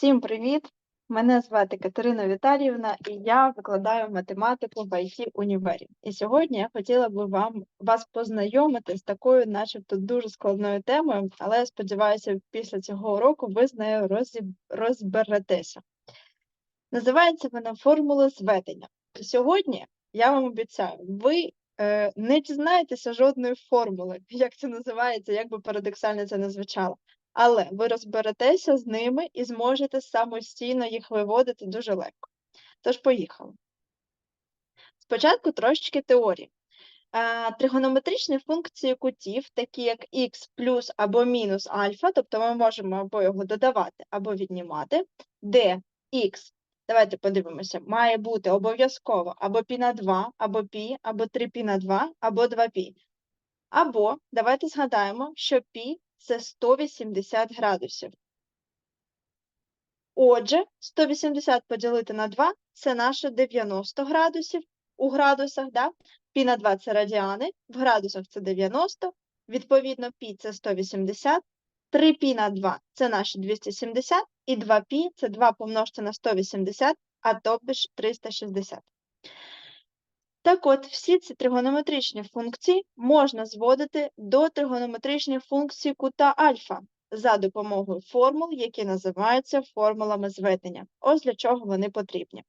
Всім привіт! Мене звати Катерина Віталіївна, і я викладаю математику в IT універі. І сьогодні я хотіла би вам вас познайомити з такою, начебто, дуже складною темою, але я сподіваюся, після цього уроку ви з нею розберетеся. Називається вона формула зведення. Сьогодні я вам обіцяю, ви е, не дізнаєтеся жодної формули, як це називається, як би парадоксально це не звучало Але ви розберетеся з ними і зможете самостійно їх виводити дуже легко. Тож, поїхали. Спочатку трошечки теорії. Е, Тригонометричні функції кутів, такі як х плюс або мінус альфа, тобто ми можемо або його додавати, або віднімати, де х, давайте подивимося, має бути обов'язково або π на 2, або π, або 3π на 2, або 2π. Або давайте згадаємо, що π це 180 градусів. Отже, 180 поділити на 2 це наше 90 градусів у градусах, да? Пі на 2 це радіани, в градусах це 90, відповідно, пі це 180, 3 пі на 2 це наші 270, і 2 пі це 2 помножити на 180, а тобто ж 360. Так от, всі ці тригонометричні функції можна зводити до тригонометричної функції кута альфа за допомогою формул, які називаються формулами зведення. Ось для чого вони потрібні.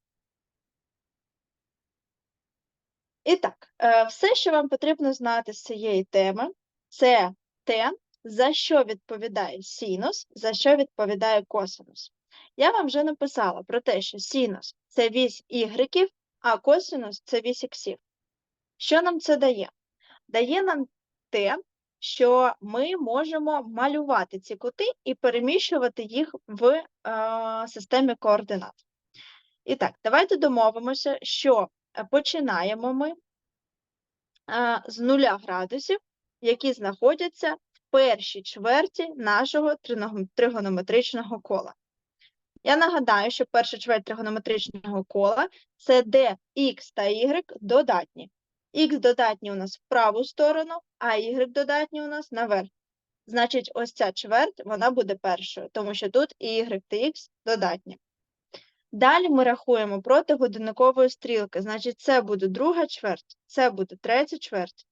І так, е, все, що вам потрібно знати з цієї теми, це те, за що відповідає синус, за що відповідає косинус. Я вам вже написала про те, що синус – це вісь ігреків, а косинус це вісь іксів. Що нам це дає? Дає нам те, що ми можемо малювати ці кути і переміщувати їх в е, системі координат. І так, давайте домовимося, що е, починаємо ми е, з нуля градусів, які знаходяться в першій чверті нашого тригонометричного кола. Я нагадаю, що перша чверть тригонометричного кола це де х та y додатні. Х додатні у нас в праву сторону, а y додатні у нас наверх. Значить, ось ця чверть, вона буде першою, тому що тут і y та х додатні. Далі ми рахуємо проти годинникової стрілки. Значить, це буде друга чверть, це буде третя чверть,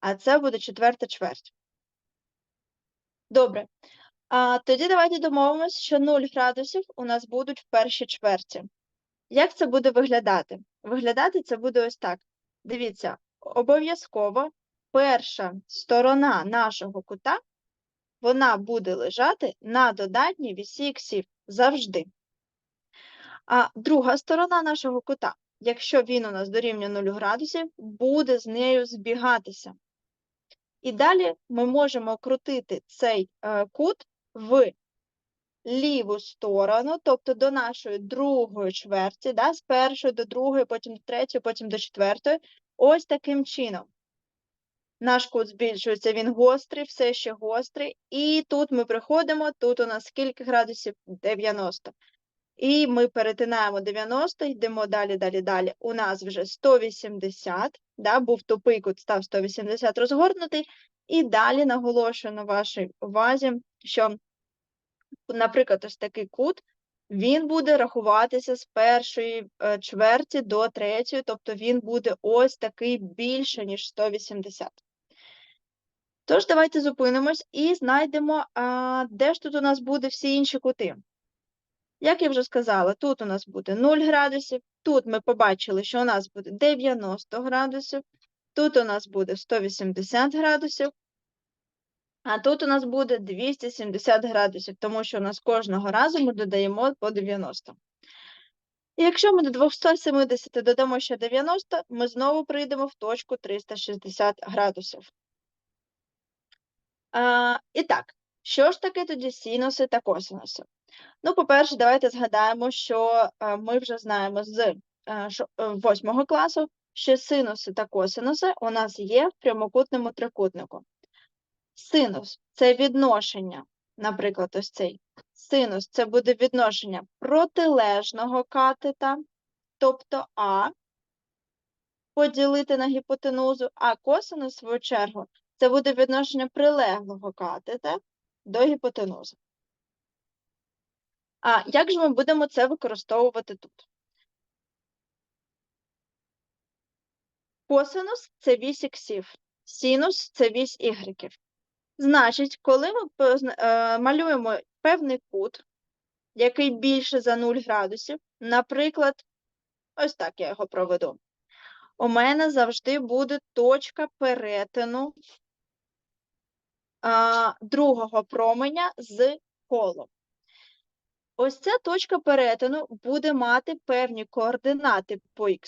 а це буде четверта чверть. Добре. А тоді давайте домовимося, що 0 градусів у нас будуть в першій чверті. Як це буде виглядати? Виглядати це буде ось так. Дивіться, обов'язково перша сторона нашого кута, вона буде лежати на додатній вісі іксів завжди. А друга сторона нашого кута, якщо він у нас дорівнює 0 градусів, буде з нею збігатися. І далі ми можемо крутити цей е, кут в ліву сторону, тобто до нашої другої чверті, да, з першої до другої, потім до третьої, потім до четвертої. Ось таким чином. Наш кут збільшується, він гострий, все ще гострий. І тут ми приходимо, тут у нас скільки градусів? 90. І ми перетинаємо 90, йдемо далі, далі, далі. У нас вже 180, да, був тупий кут, став 180 розгорнутий. І далі наголошую на вашій увазі, що, наприклад, ось такий кут, він буде рахуватися з першої е, чверті до третьої, тобто він буде ось такий більше, ніж 180. Тож, давайте зупинимось і знайдемо, де ж тут у нас буде всі інші кути. Як я вже сказала, тут у нас буде 0 градусів, тут ми побачили, що у нас буде 90 градусів, тут у нас буде 180 градусів, а тут у нас буде 270 градусів, тому що у нас кожного разу ми додаємо по 90. І якщо ми до 270 додамо ще 90, ми знову прийдемо в точку 360 градусів. А, і так, що ж таке тоді синуси та косинуси? Ну, по-перше, давайте згадаємо, що е, ми вже знаємо з е, шо- е, восьмого класу, що синуси та косинуси у нас є в прямокутному трикутнику. Синус це відношення, наприклад, ось цей. Синус це буде відношення протилежного катета, тобто А, поділити на гіпотенузу, а косинус, в свою чергу, це буде відношення прилеглого катета до гіпотенузи. А як же ми будемо це використовувати тут? Косинус це вісь іксів, синус це вісь ігреків. Значить, коли ми е, малюємо певний кут, який більше за 0 градусів, наприклад, ось так я його проведу. У мене завжди буде точка перетину а, другого променя з колом. Ось ця точка перетину буде мати певні координати по х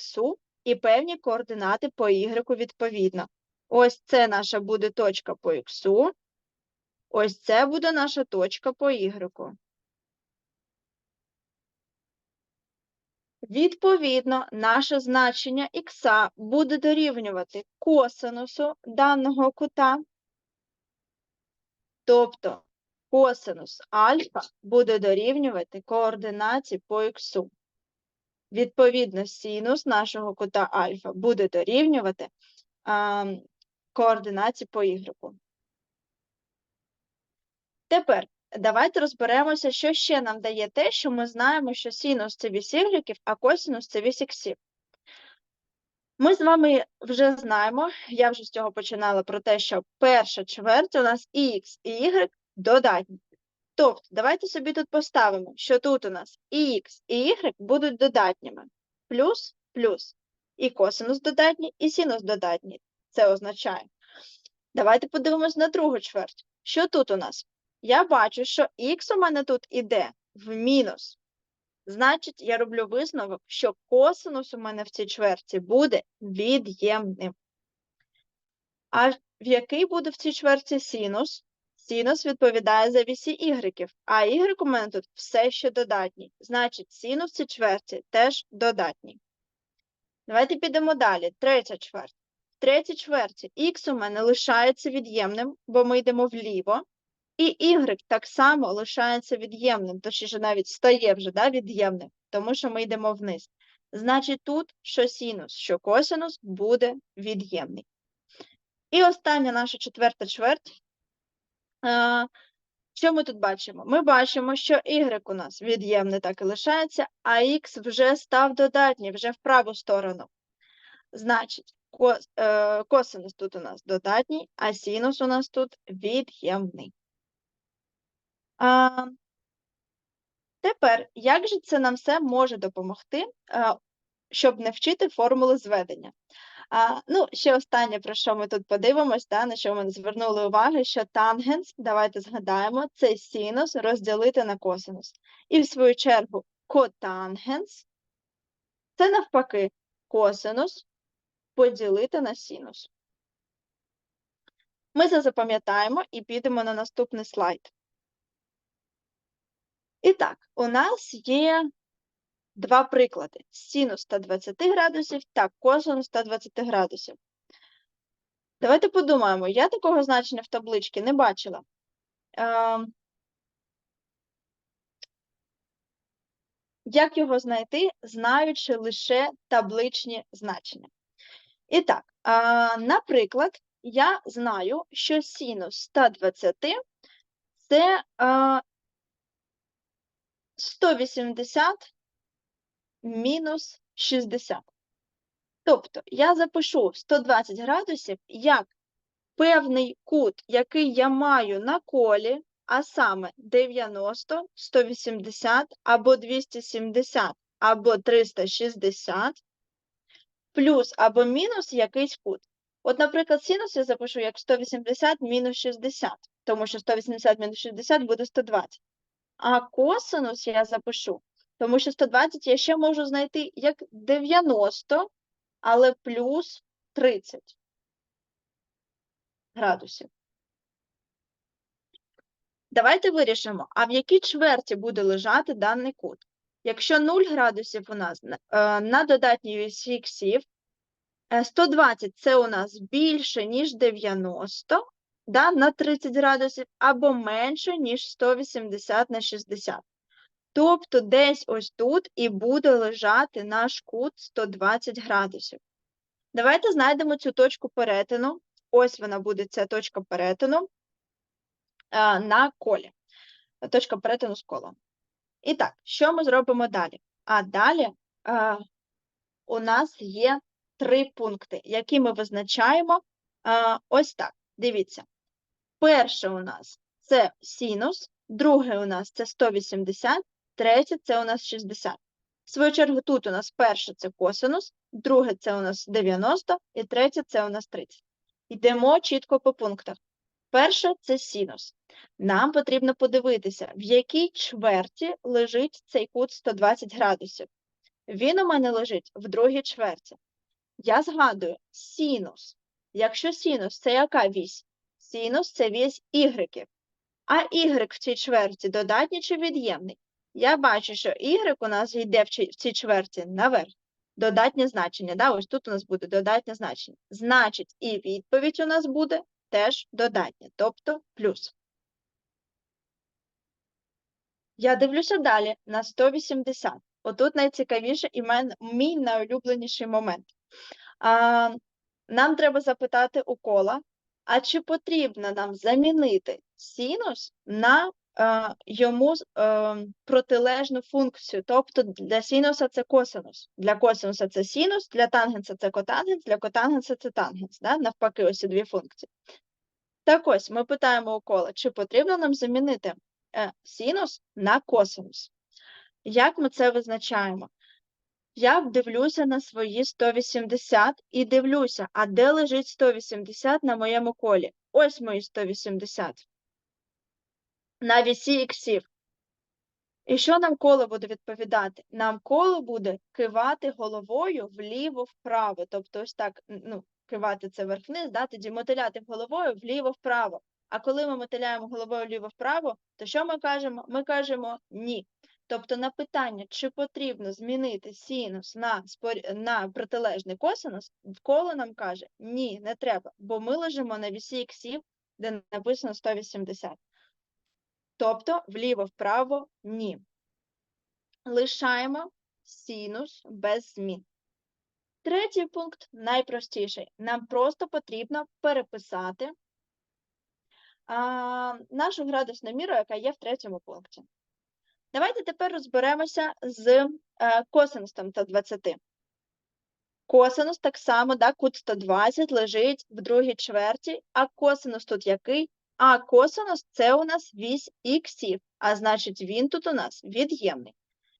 і певні координати по y відповідно. Ось це наша буде точка по х, ось це буде наша точка по y. Відповідно, наше значення х буде дорівнювати косинусу даного кута, тобто косинус альфа буде дорівнювати координаті по х. Відповідно, синус нашого кута альфа буде дорівнювати а, координаті по y. Тепер давайте розберемося, що ще нам дає те, що ми знаємо, що синус це вісь y, а косинус це вісь іксів. Ми з вами вже знаємо, я вже з цього починала про те, що перша чверть у нас і х, і y додатні. Тобто, давайте собі тут поставимо, що тут у нас і х, і y будуть додатніми. Плюс, плюс. І косинус додатній, і синус додатній. Це означає. Давайте подивимось на другу чверть. Що тут у нас? Я бачу, що х у мене тут іде в мінус. Значить, я роблю висновок, що косинус у мене в цій чверті буде від'ємним. А в який буде в цій чверті синус? Синус відповідає за вісі ігреків, а y у мене тут все ще додатній. Значить, синус в цій чверті теж додатній. Давайте підемо далі. Третя чверть. В третій чверті х у мене лишається від'ємним, бо ми йдемо вліво. І y так само лишається від'ємним, точніше навіть стає вже да, від'ємним, тому що ми йдемо вниз. Значить, тут що синус, що косинус буде від'ємний. І остання наша четверта чверть. Е, Що ми тут бачимо? Ми бачимо, що y у нас від'ємний так і лишається, а x вже став додатній, вже в праву сторону. Значить, е, косинус тут у нас додатній, а синус у нас тут від'ємний. А, тепер, як же це нам все може допомогти, щоб не вчити формули зведення? А, ну, ще останнє, про що ми тут подивимось, да, на що ми звернули увагу, що тангенс, давайте згадаємо, це синус розділити на косинус. І в свою чергу котангенс це навпаки косинус поділити на синус. Ми це запам'ятаємо і підемо на наступний слайд. І так, у нас є два приклади: синус 120 градусів та косинус 120 градусів. Давайте подумаємо, я такого значення в табличці не бачила. Е, Як його знайти, знаючи лише табличні значення? І так, наприклад, я знаю, що синус 120 це е, 180 мінус 60. Тобто я запишу 120 градусів як певний кут, який я маю на колі, а саме 90, 180 або 270 або 360, плюс або мінус якийсь кут. От, наприклад, синус я запишу як 180 мінус 60, тому що 180 мінус 60 буде 120. А косинус я запишу, тому що 120 я ще можу знайти як 90, але плюс 30 градусів. Давайте вирішимо, а в якій чверті буде лежати даний кут. Якщо 0 градусів у нас е, на додатній вісі іксів, 120 це у нас більше, ніж 90, да, на 30 градусів, або менше, ніж 180 на 60. Тобто десь ось тут і буде лежати наш кут 120 градусів. Давайте знайдемо цю точку перетину. Ось вона буде ця точка перетину а, на колі. Точка перетину з колом. І так, що ми зробимо далі? А далі е, у нас є три пункти, які ми визначаємо е, ось так. Дивіться. Перше у нас це синус, друге у нас це 180, третє це у нас 60. В свою чергу, тут у нас перше це косинус, друге це у нас 90 і третє це у нас 30. Йдемо чітко по пунктах. Перше це синус. Нам потрібно подивитися, в якій чверті лежить цей кут 120 градусів. Він у мене лежить в другій чверті. Я згадую синус. Якщо синус це яка вісь? Синус це вісь ігреків. А y в цій чверті додатній чи від'ємний? Я бачу, що y у нас йде в цій- чверті наверх. Додатнє значення. Да? Ось тут у нас буде додатнє значення. Значить, і відповідь у нас буде теж додатня, тобто плюс. Я дивлюся далі на 180. Отут найцікавіше і мій найулюбленіший момент. А, нам треба запитати у кола, а чи потрібно нам замінити синус на йому е, протилежну функцію? Тобто для синуса це косинус, для косинуса це синус, для тангенса це котангенс, для котангенса це тангенс. Да? Навпаки, ось ці дві функції. Так ось, ми питаємо у кола, чи потрібно нам замінити е, синус на косинус? Як ми це визначаємо? Я дивлюся на свої 180 і дивлюся, а де лежить 180 на моєму колі? Ось мої 180. На вісі іксів. І що нам коло буде відповідати? Нам коло буде кивати головою вліво-вправо. Тобто, ось так, ну, кивати це вверх-вниз, да? тоді мотиляти головою вліво-вправо. А коли ми мотиляємо головою вліво-вправо, то що ми кажемо? Ми кажемо ні. Тобто на питання, чи потрібно змінити синус на, спор- на протилежний косинус, коло нам каже, ні, не треба, бо ми лежимо на вісі іксів, де написано 180. Тобто вліво-вправо ні. Лишаємо синус без змін. Третій пункт найпростіший. Нам просто потрібно переписати а, нашу градусну міру, яка є в третьому пункті. Давайте тепер розберемося з е, косинусом 120. Косинус так само, да, кут 120 лежить в другій чверті, а косинус тут який? А косинус це у нас вісь іксів, а значить він тут у нас від'ємний.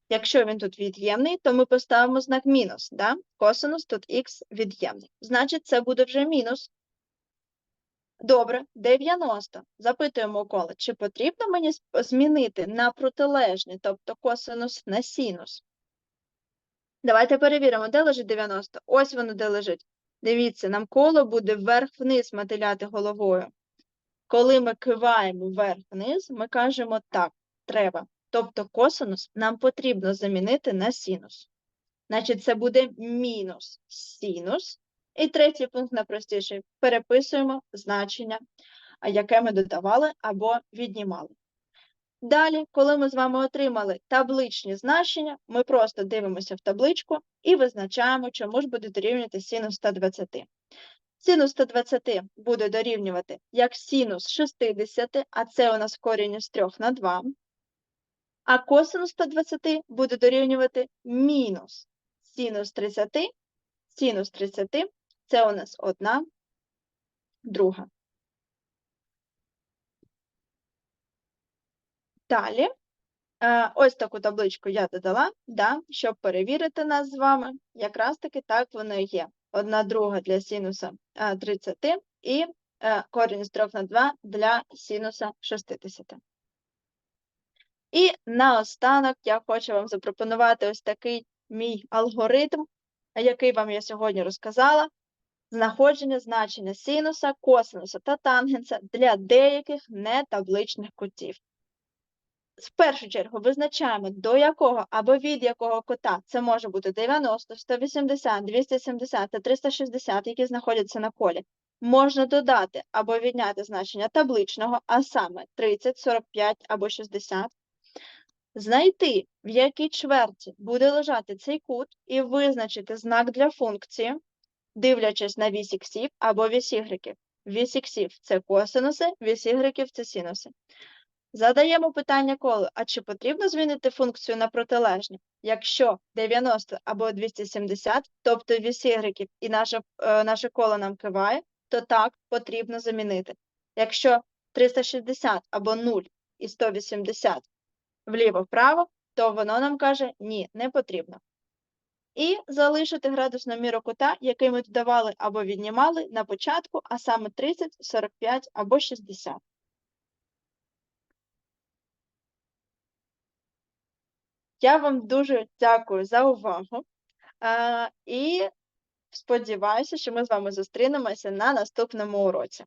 Якщо він тут від'ємний, то ми поставимо знак мінус. Да? Косинус тут х від'ємний. Значить, це буде вже мінус. Добре, 90. Запитуємо у кола, чи потрібно мені змінити на протилежний, тобто косинус на синус? Давайте перевіримо, де лежить 90. Ось воно де лежить. Дивіться, нам коло буде вверх-вниз мотиляти головою. Коли ми киваємо вверх-вниз, ми кажемо так, треба. Тобто косинус нам потрібно замінити на синус. Значить, це буде мінус синус. І третій пункт найпростіший. Переписуємо значення, яке ми додавали або віднімали. Далі, коли ми з вами отримали табличні значення, ми просто дивимося в табличку і визначаємо, чому ж буде дорівнювати синус 120. Синус 120 буде дорівнювати як синус 60, а це у нас корінь із 3 на 2. А косинус 120 буде дорівнювати мінус синус 30, синус 30 це у нас одна друга. Далі, е, ось таку табличку я додала, да, щоб перевірити нас з вами. Якраз таки так воно і є. Одна друга для синуса е, 30 і е, корінь з 3 на 2 для синуса 60. І наостанок я хочу вам запропонувати ось такий мій алгоритм, який вам я сьогодні розказала. Знаходження значення синуса, косинуса та тангенса для деяких нетабличних кутів. В першу чергу визначаємо, до якого або від якого кута це може бути 90, 180, 270 та 360, які знаходяться на колі. Можна додати або відняти значення табличного, а саме 30, 45 або 60. Знайти, в якій чверті буде лежати цей кут, і визначити знак для функції, дивлячись на вісь іксів або вісь ігреків. Вісь іксів – це косинуси, вісь ігреків – це синуси. Задаємо питання колу, а чи потрібно змінити функцію на протилежну? Якщо 90 або 270, тобто вісь ігреків і наше, е, наше коло нам киває, то так, потрібно замінити. Якщо 360 або 0 і 180 вліво-вправо, то воно нам каже ні, не потрібно. І залишити градусну міру кута, який ми додавали або віднімали на початку, а саме 30, 45 або 60. Я вам дуже дякую за увагу. І сподіваюся, що ми з вами зустрінемося на наступному уроці.